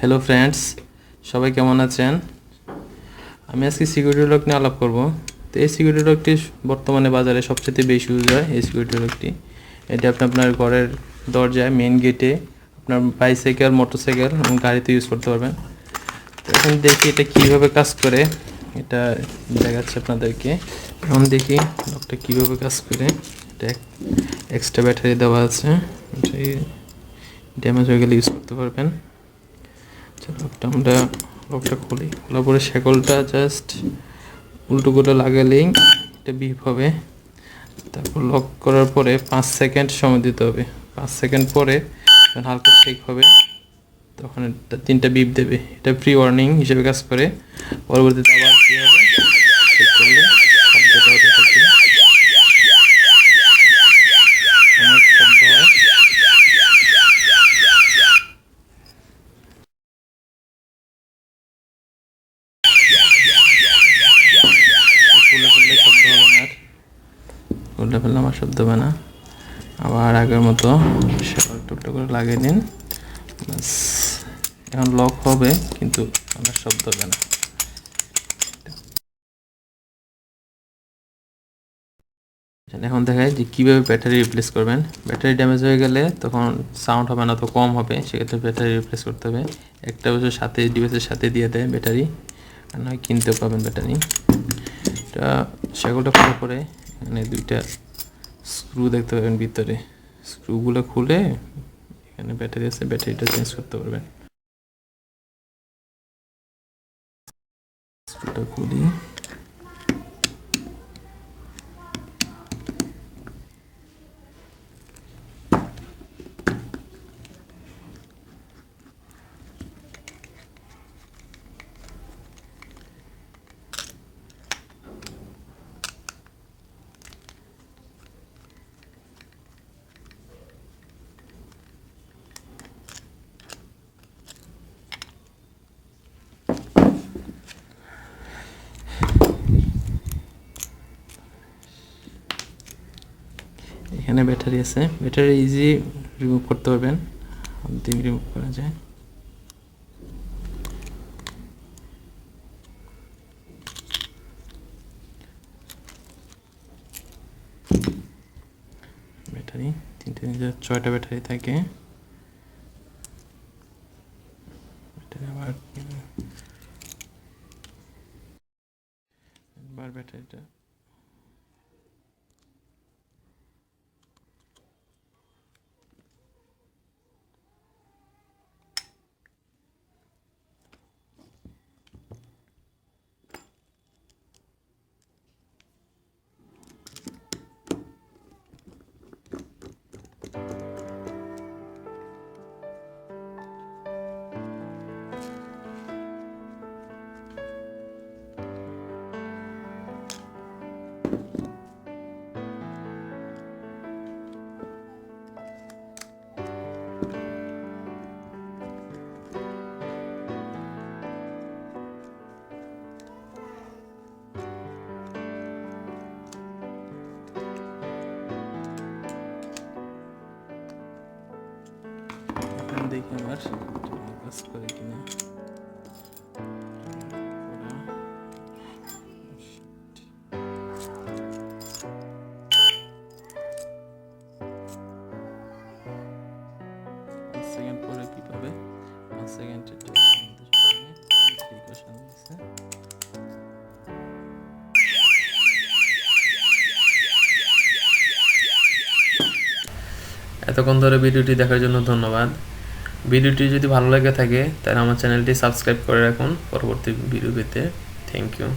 Hello friends সবাই কেমন আছেন? আমি আজকে সিকিউরিটি লক নিয়ে আলাপ করব। তো এই সিকিউরিটি লকটি বর্তমানে বাজারে সবচেয়ে বেশি ইউজ হয়, এই সিকিউরিটি লকটি এটি আপনি আপনার ঘরের দরজায় মেন গেটে আপনার বাইসাইকেল মোটরসাইকেল গাড়িতে ইউজ করতে পারবেন। তো এখন দেখি এটা কীভাবে কাজ করে। এটা দেখাচ্ছে আপনাদেরকে। এখন দেখি লকটা কীভাবে কাজ করে। এটা এক্সট্রা ব্যাটারি দেওয়া আছে। ড্যামেজ হয়ে গেলে ইউজ করতে পারবেন। লকটা আমরা, লকটা খুলি। খোলার পরে শেকলটা জাস্ট উল্টো করে লাগালেই এটা বিপ হবে। তারপর লক করার পরে পাঁচ সেকেন্ড সময় দিতে হবে। পাঁচ সেকেন্ড পরে যখন হালকা শেক হবে, তখন এটা তিনটা বিপ দেবে। এটা প্রি ওয়ার্নিং হিসেবে কাজ করে। পরবর্তীতে আবার কী হবে চেক করলে শব্দটা হতে থাকে অনেক শব্দ হয় খুলে ফেললে শব্দ হবে না আর খুলে ফেললে আমার শব্দ হবে না। আবার আগের মতো সেবার টুকটা করে লাগিয়ে ব্যাস, এখন লক হবে, কিন্তু আমার শব্দ হবে না। এখন দেখায় যে কীভাবে ব্যাটারি রিপ্লেস করবেন। ব্যাটারি ড্যামেজ হয়ে গেলে তখন সাউন্ড হবে না, তো কম হবে। সেক্ষেত্রে ব্যাটারি রিপ্লেস করতে হবে। একটা বছর সাথে ডিভাইসের সাথে দিয়ে দেয় ব্যাটারি। আর নয়, কিনতেও পাবেন ব্যাটারি। এটা সেগুলো পরে এখানে দুইটা স্ক্রু দেখতে পাবেন ভিতরে। স্ক্রুগুলো খুলে এখানে ব্যাটারি আছে ব্যাটারিটা চেঞ্জ করতে পারবেন। স্ক্রুটা খুলি। এখানে ব্যাটারি আছে। ব্যাটারি ইজি রিমুভ করতে পারবেন। দিয়ে রিমুভ করা যায়। ব্যাটারি, তিনটে ছয়টা ব্যাটারি থাকে। ব্যাটারিটা এখন দেখি আমার কাজ সেকেন্ড পরে কি পাবে? পাঁচ সেকেন্ড প্রিকশন দিচ্ছে এতক্ষণ ধরে ভিডিওটি দেখার জন্য ধন্যবাদ। ভিডিওটি যদি ভালো লাগে থাকে, তাহলে আমার চ্যানেলটি সাবস্ক্রাইব করে রাখুন পরবর্তী ভিডিও পেতে। Thank you